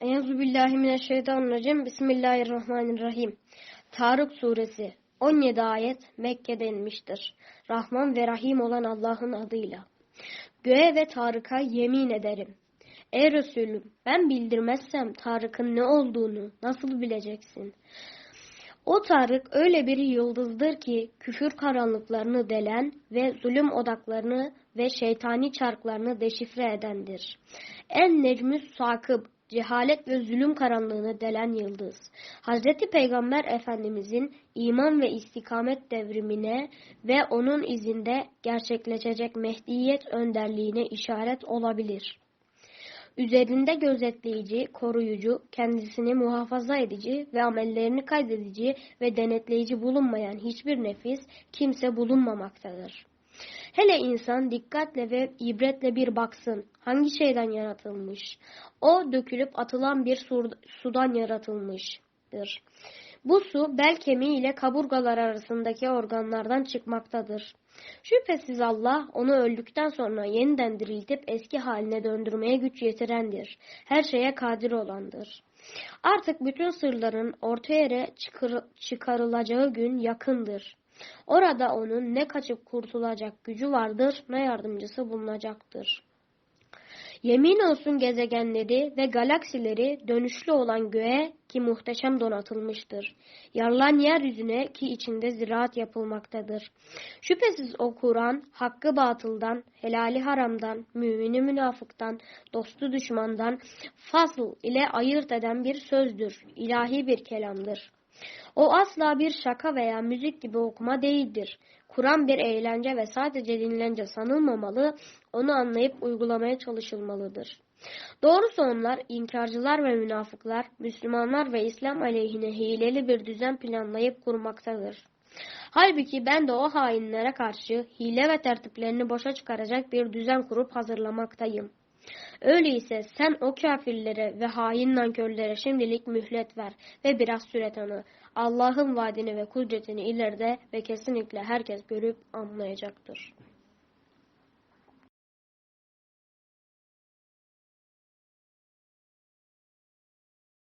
Euzubillahimineşşeytanirracim. Bismillahirrahmanirrahim. Tarık suresi 17 ayet Mekke'de inmiştir. Rahman ve Rahim olan Allah'ın adıyla. Göğe ve Tarık'a yemin ederim. Ey Resulüm ben bildirmezsem Tarık'ın ne olduğunu nasıl bileceksin? O Tarık öyle bir yıldızdır ki küfür karanlıklarını delen ve zulüm odaklarını ve şeytani çarklarını deşifre edendir. En necmüs sakıp cehalet ve zulüm karanlığını delen yıldız. Hazreti Peygamber Efendimizin iman ve istikamet devrimine ve onun izinde gerçekleşecek Mehdiyet önderliğine işaret olabilir. Üzerinde gözetleyici, koruyucu, kendisini muhafaza edici ve amellerini kaydedici ve denetleyici bulunmayan hiçbir nefis, kimse bulunmamaktadır. Hele insan dikkatle ve ibretle bir baksın. Hangi şeyden yaratılmış? O dökülüp atılan bir sudan yaratılmıştır. Bu su bel kemiği ile kaburgalar arasındaki organlardan çıkmaktadır. Şüphesiz Allah onu öldükten sonra yeniden diriltip eski haline döndürmeye güç yetirendir. Her şeye kadir olandır. Artık bütün sırların ortaya çıkarılacağı gün yakındır. Orada onun ne kaçıp kurtulacak gücü vardır ne yardımcısı bulunacaktır. Yemin olsun gezegenleri ve galaksileri dönüşlü olan göğe ki muhteşem donatılmıştır. Yarılan yeryüzüne ki içinde ziraat yapılmaktadır. Şüphesiz o Kur'an hakkı batıldan, helali haramdan, mümini münafıktan, dostu düşmandan, fasıl ile ayırt eden bir sözdür, ilahi bir kelamdır. O asla bir şaka veya müzik gibi okuma değildir. Kur'an bir eğlence ve sadece dinlence sanılmamalı, onu anlayıp uygulamaya çalışılmalıdır. Doğrusu onlar inkarcılar ve münafıklar, Müslümanlar ve İslam aleyhine hileli bir düzen planlayıp kurmaktadır. Halbuki ben de o hainlere karşı hile ve tertiplerini boşa çıkaracak bir düzen kurup hazırlamaktayım. Öyleyse sen o kafirlere ve hain nankörlere şimdilik mühlet ver ve biraz süre tanı. Allah'ın vaadini ve kudretini ileride ve kesinlikle herkes görüp anlayacaktır.